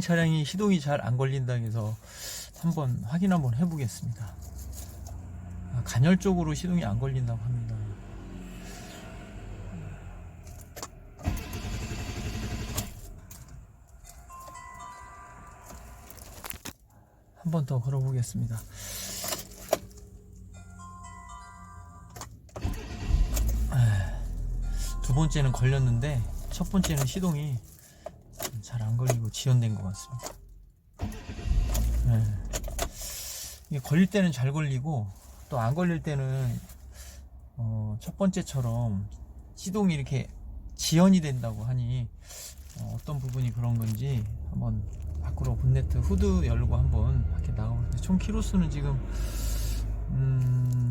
다행 차량이 시동이 잘 안 걸린다 해서 한번 확인 한번 해보겠습니다. 아, 간헐적으로 시동이 안 걸린다고 합니다. 한 번 더 걸어보겠습니다. 두 번째는 걸렸는데 첫 번째는 시동이 잘 안 걸리고 지연된 것 같습니다. 네. 걸릴 때는 잘 걸리고 또 안 걸릴 때는 어, 첫 번째처럼 시동이 이렇게 지연이 된다고 하니 어, 떤 부분이 그런 건지 한번 밖으로 본네트 후드 열고 한번 밖에 나가보겠습니다. 총 키로수는 지금 음,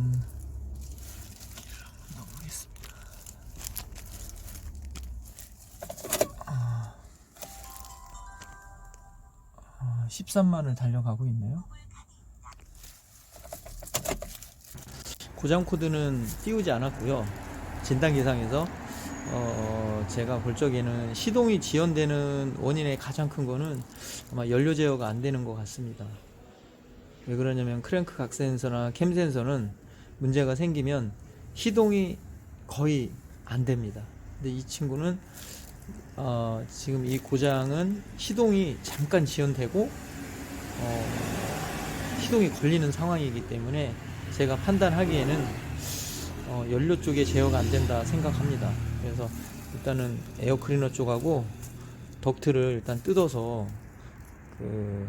13만을 달려가고 있네요. 고장 코드는 띄우지 않았고요. 진단 기상에서 어, 제가 볼 적에는 시동이 지연되는 원인의 가장 큰 거는 아마 연료 제어가 안 되는 것 같습니다. 왜 그러냐면 크랭크 각 센서나 캠 센서는 문제가 생기면 시동이 거의 안 됩니다. 근데 이 친구는 어, 지금 이 고장은 시동이 잠깐 지연되고 어, 시동이 걸리는 상황이기 때문에 제가 판단하기에는 어, 연료 쪽에 제어가 안 된다 생각합니다. 그래서 일단은 에어 클리너 쪽하고 덕트를 일단 뜯어서 그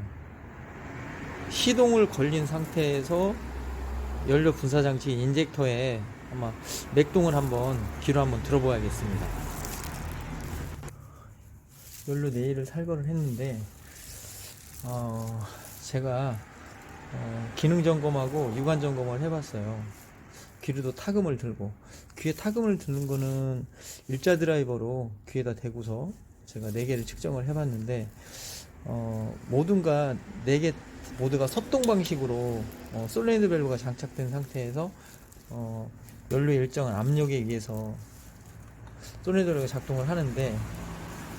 시동을 걸린 상태에서 연료 분사 장치 인젝터에 아마 맥동을 한번 귀로 한번 들어봐야겠습니다. 연료 네일을 탈거를 했는데 어, 제가 어, 기능 점검하고 유관 점검을 해봤어요. 귀로도 타금을 들고 귀에 타금을 드는 거는 일자 드라이버로 귀에다 대고서 제가 4개를 측정을 해봤는데 어, 모든가 4개 모두가 섭동 방식으로 어, 솔레이드 밸브가 장착된 상태에서 어, 연료 일정한 압력에 의해서 솔레이드 밸브가 작동을 하는데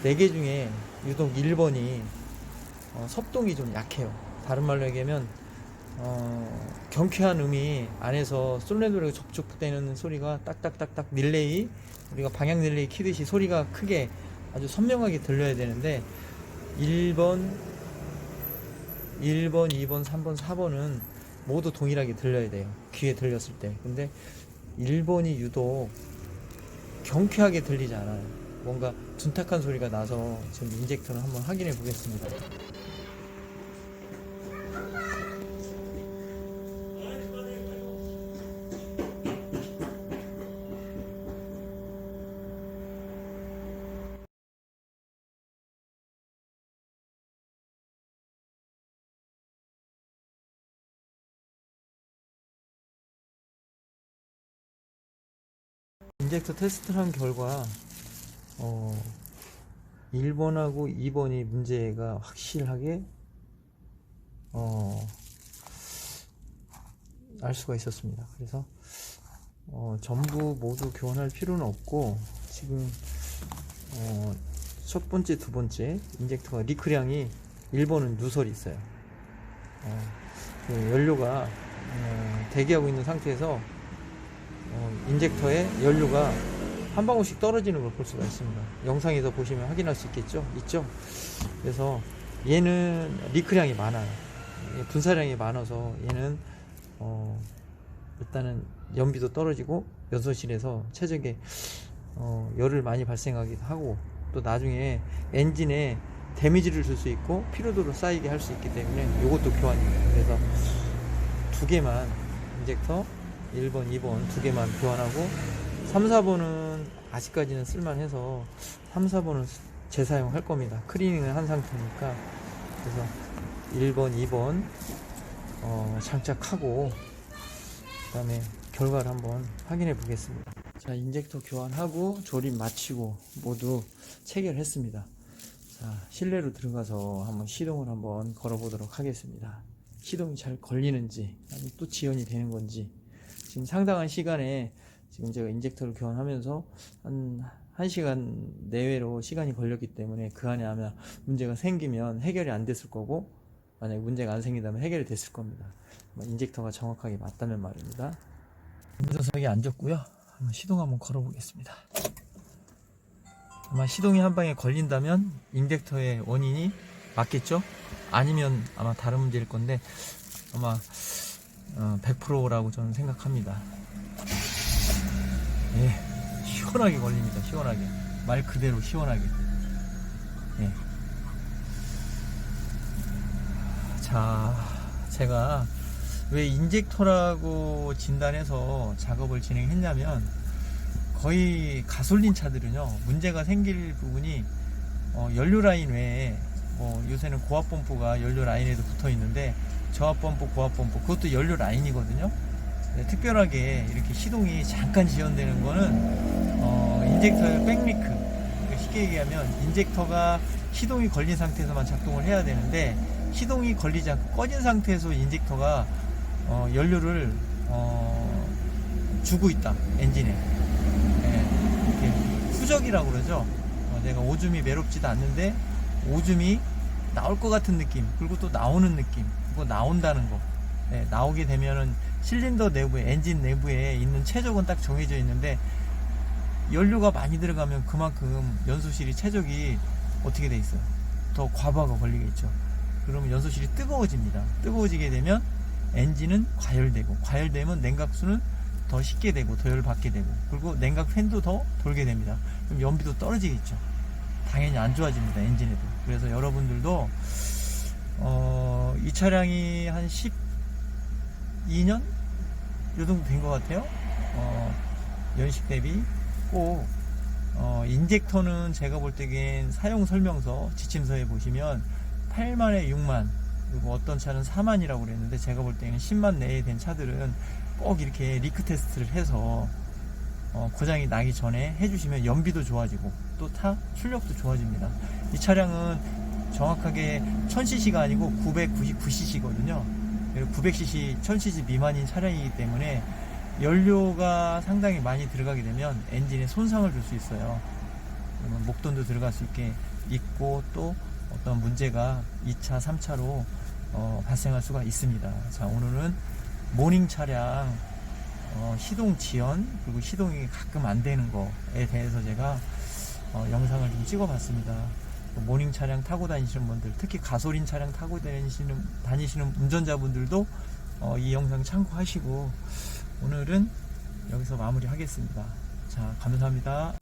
4개 중에 유독 1번이 어, 섭동이 좀 약해요. 다른 말로 얘기하면 어, 경쾌한 음이 안에서 솔레드로 접촉되는 소리가 딱딱딱딱 릴레이 우리가 방향 릴레이 키듯이 소리가 크게 아주 선명하게 들려야 되는데 1번 1번, 2번, 3번, 4번은 모두 동일하게 들려야 돼요. 귀에 들렸을 때. 근데 1번이 유독 경쾌하게 들리지 않아요. 뭔가 둔탁한 소리가 나서 지금 인젝터를 한번 확인해 보겠습니다. 인젝터 테스트를 한 결과 어 1번하고 2번이 문제가 확실하게 어, 알 수가 있었습니다. 그래서 어, 전부 모두 교환할 필요는 없고 지금 어, 첫 번째, 두 번째 인젝터가 리크량이 1번은 누설이 있어요. 어, 그 연료가 어, 대기하고 있는 상태에서 어, 인젝터에 연료가 한 방울씩 떨어지는 걸 볼 수가 있습니다. 영상에서 보시면 확인할 수 있겠죠? 있죠? 그래서 얘는 리크량이 많아요. 얘 분사량이 많아서 얘는 어, 일단은 연비도 떨어지고 연소실에서 최적의 어, 열을 많이 발생하기도 하고 또 나중에 엔진에 데미지를 줄 수 있고 피로도를 쌓이게 할 수 있기 때문에 이것도 교환입니다. 그래서 두 개만 인젝터 1번, 2번 두 개만 교환하고 3, 4번은 아직까지는 쓸만해서 3, 4번은 재사용할 겁니다. 클리닝을 한 상태니까 그래서 1번, 2번 어, 장착하고 그 다음에 결과를 한번 확인해 보겠습니다. 자, 인젝터 교환하고 조립 마치고 모두 체결했습니다. 자, 실내로 들어가서 한번 시동을 한번 걸어 보도록 하겠습니다. 시동이 잘 걸리는지, 또 지연이 되는 건지, 지금 상당한 시간에 지금 제가 인젝터를 교환하면서 한 1시간 내외로 시간이 걸렸기 때문에 그 안에 아마 문제가 생기면 해결이 안 됐을 거고 만약에 문제가 안 생긴다면 해결이 됐을 겁니다. 뭐 인젝터가 정확하게 맞다면 말입니다. 운전석에 앉았고요. 한번 시동 한번 걸어보겠습니다. 아마 시동이 한 방에 걸린다면 인젝터의 원인이 맞겠죠? 아니면 아마 다른 문제일 건데 아마 어, 100%라고 저는 생각합니다. 예, 시원하게 걸립니다. 시원하게 말 그대로 시원하게. 예. 자, 제가 왜 인젝터라고 진단해서 작업을 진행했냐면 거의 가솔린 차들은요 문제가 생길 부분이 어, 연료 라인 외에 뭐 요새는 고압 펌프가 연료 라인에도 붙어 있는데 저압 펌프, 고압 펌프 그것도 연료 라인이거든요. 네, 특별하게 이렇게 시동이 잠깐 지연되는 거는 어, 인젝터의 백리크 쉽게 얘기하면 인젝터가 시동이 걸린 상태에서만 작동을 해야 되는데 시동이 걸리지 않고 꺼진 상태에서 인젝터가 어, 연료를 어, 주고 있다 엔진에. 예, 이렇게 후적이라고 그러죠. 어, 내가 오줌이 매롭지도 않는데 오줌이 나올 것 같은 느낌 그리고 또 나오는 느낌 그리고 나온다는 거 예, 나오게 되면은 실린더 내부에 엔진 내부에 있는 최적은 딱 정해져 있는데 연료가 많이 들어가면 그만큼 연소실이 최적이 어떻게 돼 있어요? 더 과부하가 걸리겠죠. 그러면 연소실이 뜨거워집니다. 뜨거워지게 되면 엔진은 과열되고 과열되면 냉각수는 더 식게 되고 더 열을 받게 되고 그리고 냉각 팬도 더 돌게 됩니다. 그럼 연비도 떨어지겠죠. 당연히 안 좋아집니다 엔진에도. 그래서 여러분들도 어, 이 차량이 한 12년 요 정도 된 것 같아요 어, 연식 대비 꼭 어, 인젝터는 제가 볼 때겐 사용 설명서 지침서에 보시면 8만에 6만 그리고 어떤 차는 4만이라고 그랬는데 제가 볼 때는 10만 내에 된 차들은 꼭 이렇게 리크 테스트를 해서 어, 고장이 나기 전에 해주시면 연비도 좋아지고 또 타 출력도 좋아집니다. 이 차량은 정확하게 1000cc가 아니고 999cc거든요. 900cc, 1000cc 미만인 차량이기 때문에 연료가 상당히 많이 들어가게 되면 엔진에 손상을 줄 수 있어요. 목돈도 들어갈 수 있게 있고 또 어떤 문제가 2차, 3차로 어, 발생할 수가 있습니다. 자, 오늘은 모닝 차량 어, 시동 지연 그리고 시동이 가끔 안 되는 거에 대해서 제가 어, 영상을 좀 찍어봤습니다. 모닝 차량 타고 다니시는 분들, 특히 가솔린 차량 타고 다니시는 다니시는 운전자분들도 어, 이 영상 참고하시고 오늘은 여기서 마무리하겠습니다. 자, 감사합니다.